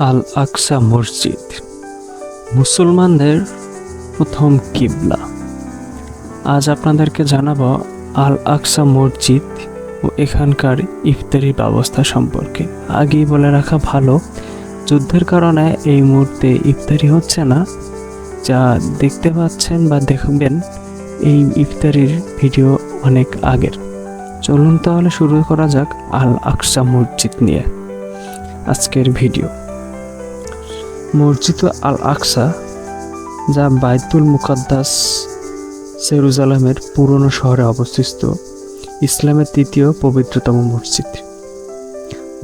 আল আকসা মসজিদ। মুসলমানদের প্রথম কিবলা। আজ আপনাদেরকে জানাব আল আকসা মসজিদ ও এখানকার ইফতারি ব্যবস্থা সম্পর্কে। আগেই বলে রাখা ভালো, যুদ্ধের কারণে এই মুহূর্তে ইফতারি হচ্ছে না। যা দেখতে পাচ্ছেন বা দেখবেন, এই ইফতারির ভিডিও অনেক আগের। চলুন তাহলে শুরু করা যাক আল আকসা মসজিদ নিয়ে। আজকের ভিডিও। মসজিদ আল আকসা যা বাইতুল মুকাদ্দাস সেরুজালামের পুরনো শহরে অবস্থিত, ইসলামের তৃতীয় পবিত্রতম মসজিদ।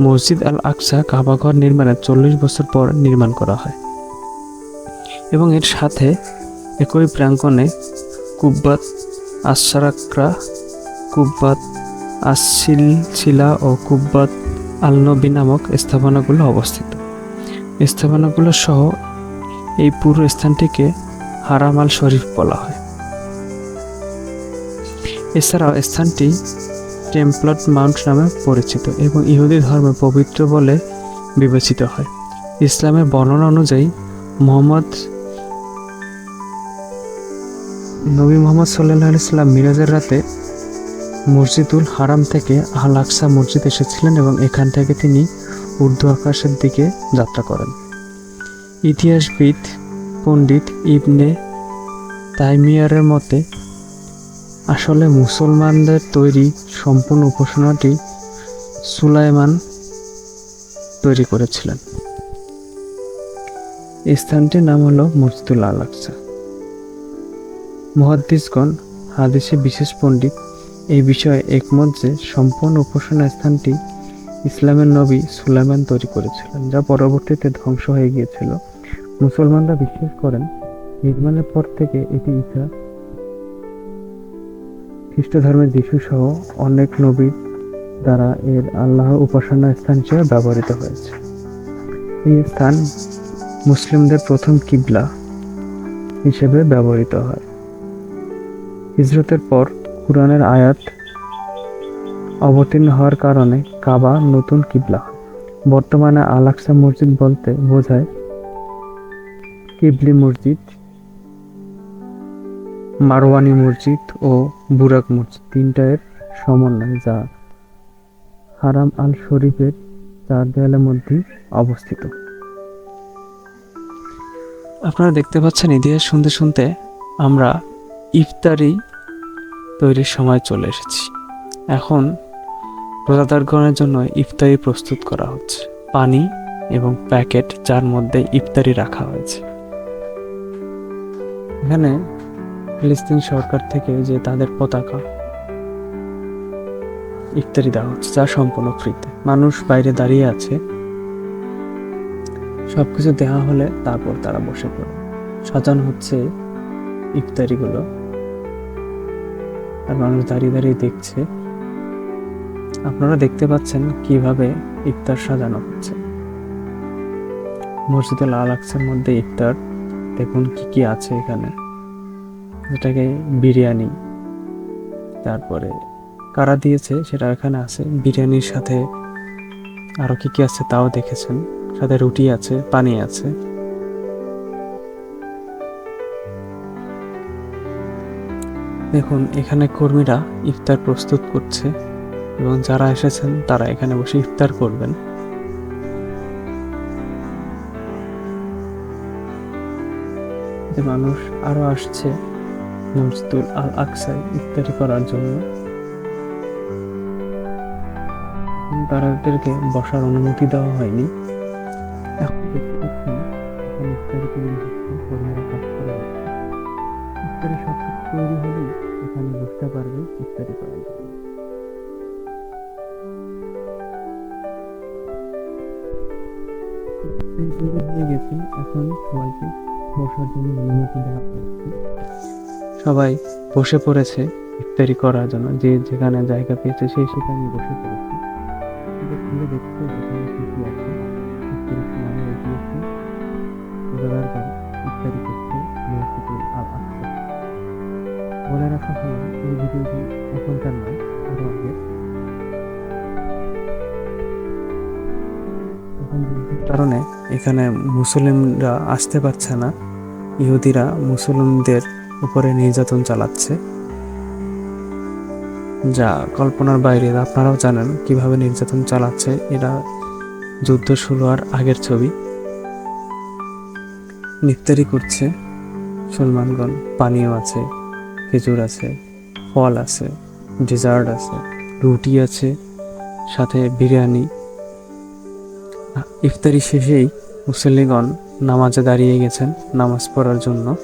মসজিদ আল আকসা কাবাঘর নির্মাণের চল্লিশ বছর পর নির্মাণ করা হয় এবং এর সাথে একই প্রাঙ্গণে কুব্বাত আশরাকরা কুব্বাত আসিল শিলা ও কুব্বাত আলনবী নামক স্থাপনাগুলো অবস্থিত। স্থাপনাগুলো সহ এই পুরো স্থানটিকে হারাম আল শরীফ বলা হয়। এছাড়াও স্থানটি টেম্পলট মাউন্ট নামে পরিচিত এবং ইহুদি ধর্মে পবিত্র বলে বিবেচিত হয়। ইসলামের বর্ণনা অনুযায়ী মোহাম্মদ নবী মোহাম্মদ সাল্লাহ ইসলাম মিরাজের রাতে মসজিদুল হারাম থেকে আল আকসা মসজিদ এসেছিলেন এবং এখান থেকে তিনি উর্দু আকাশের দিকে যাত্রা করেন। ইতিহাসবিদ পণ্ডিত ইবনে তাইমিয়ারের মতে, আসলে মুসলমানদের তৈরি সম্পূর্ণ উপাসনাটি সুলাইমান তৈরি করেছিলেন। স্থানটির নাম হলো মসজিদুল আল আকসা মহাদ্দিসগণ হাদিসে বিশেষ পণ্ডিত, এই বিষয়ে একমত যে সম্পূর্ণ উপাসনা স্থানটি ইসলামের নবী সুলাইমান তৈরি করেছিলেন, যা পরবর্তীতে ধ্বংস হয়ে গিয়েছিল। মুসলমানরা বিশ্বাস করেন নির্মাণের পর থেকে এটি ইসা খ্রিস্ট ধর্মের যিশু সহ অনেক নবীর দ্বারা এর আল্লাহ উপাসনা স্থান হিসেবে ব্যবহৃত হয়েছে। এই স্থান মুসলিমদের প্রথম কিবলা হিসেবে ব্যবহৃত হয়। হিজরতের পর কুরআনের আয়াত অবতীর্ণ হওয়ার কারণে কাবা নতুন কিবলা। বর্তমানে আলাকসা মসজিদ বলতে বোঝায় কিবলি মসজিদ, মারওয়ানি মসজিদ ও বুরাক মসজিদ। তিনটায়ের সমন্বয় যা হারাম আল শরীফের চার দেয়ালের মধ্যে অবস্থিত। আপনারা দেখতে পাচ্ছেন ইতিহাস শুনতে শুনতে আমরা ইফতারি তৈরির সময় চলে এসেছি। এখন রোজাদারগণের জন্য ইফতারি প্রস্তুত করা হচ্ছে। পানি এবং প্যাকেট যার মধ্যে ইফতারি রাখা হয়েছে। এখানে ফিলিস্তিন সরকার থেকে যে তাদের পতাকা, ইফতারি দেওয়া হচ্ছে, যা সম্পূর্ণ ফ্রিতে। মানুষ বাইরে দাঁড়িয়ে আছে। সবকিছু দেওয়া হলে তারপর তারা বসে পড়ে। সাজানো হচ্ছে ইফতারিগুলো। আর মানুষ দাঁড়িয়ে দাঁড়িয়ে দেখছে। আপনারা দেখতে পাচ্ছেন কীভাবে ইফতার সাজানো হচ্ছে। মসজিদে লাল আকসার মধ্যে ইফতার, দেখুন কি কি আছে এখানে। যেটাকে বিরিয়ানি, তারপরে কারা দিয়েছে সেটা এখানে আছে। বিরিয়ানির সাথে আরও কি কি আছে তাও দেখেছেন। সাথে রুটি আছে, পানি আছে। দেখুন, এখানে কর্মীরা ইফতার প্রস্তুত করছে। এবং যারা এসেছেন, তারা এখানে বসে ইফতার করবেন। মানুষ আরও আসছে মসজিদুল আল আকসায় ইফতারি করার জন্য। তাদেরকে বসার অনুমতি দেওয়া হয়নি। ইফতারি তৈরি হলেই এখানে বসতে পারবে ইফতারি করার জন্য। ইফতারি তৈরি হয়ে গেছে এখন সবাইকে বসার জন্য অনুমতি দেওয়া হয়েছে সবাই বসে পড়েছে, ইফতারি করার জন্য। যে যেখানে জায়গা পেয়েছে সেই সেখানে বসে পড়েছে। খুলে দেখছে এখানে কি কি আছে। ইফতারির সময় হয়ে গিয়েছে। রোজাদার করে ইফতারি করছে মসজিদুল আল আকসা বলে রাখা হলো এই ভিডিওটি এখনকার নয় কারণে এখানে মুসলিমরা আসতে পারছে না। ইহুদিরা মুসলিমদের উপরে নির্যাতন চালাচ্ছে। যা কল্পনার বাইরে, আপনারাও জানেন কীভাবে নির্যাতন চালাচ্ছে এরা। যুদ্ধ শুরু হওয়ার আগের ছবি। নিফতারি করছে মুসলমানগণ, পানীয় আছে, খেজুর আছে, ফল আছে, ডেজার্ট আছে, রুটি আছে, সাথে বিরিয়ানি ইফতারি শেষেই মুসল্লিগণ নামাজে দাঁড়িয়ে গেছেন নামাজ পড়ার জন্য।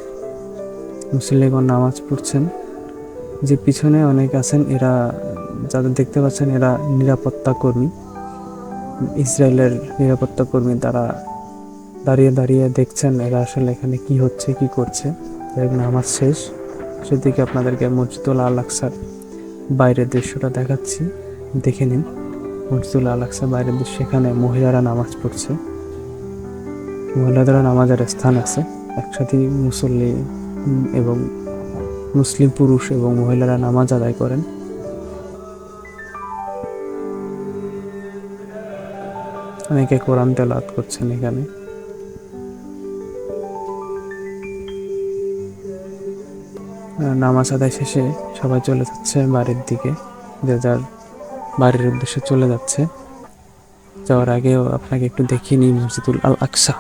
মুসল্লিগণ নামাজ পড়ছেন। যে পিছনে অনেক আছেন, এরা, যাদের দেখতে পাচ্ছেন, এরা নিরাপত্তা কর্মী। ইসরায়েলের নিরাপত্তা কর্মী তারা দাঁড়িয়ে দাঁড়িয়ে দেখছেন এরা আসলে এখানে কি হচ্ছে, কি করছে। নামাজ শেষ। সেদিকে আপনাদেরকে মসজিদুল আল আকসার বাইরের দৃশ্যটা দেখাচ্ছি। দেখে নিন। মসজিদুল আল আকসার বাইরের দৃশ্য সেখানে মহিলারা নামাজ পড়ছে। মহিলাদের নামাজের স্থান আছে। একসাথে মুসল্লি এবং মুসলিম পুরুষ এবং মহিলারা নামাজ আদায় করেন। অনেকে কোরআন তেলাত করছেন এখানে। নামাজ আদায় শেষে সবাই চলে যাচ্ছে বাড়ির দিকে। যে যার বাড়ির উদ্দেশ্যে চলে যাচ্ছে। যাওয়ার আগেও আপনাকে একটু দেখিয়ে নিই মসজিদুল আল আকসা।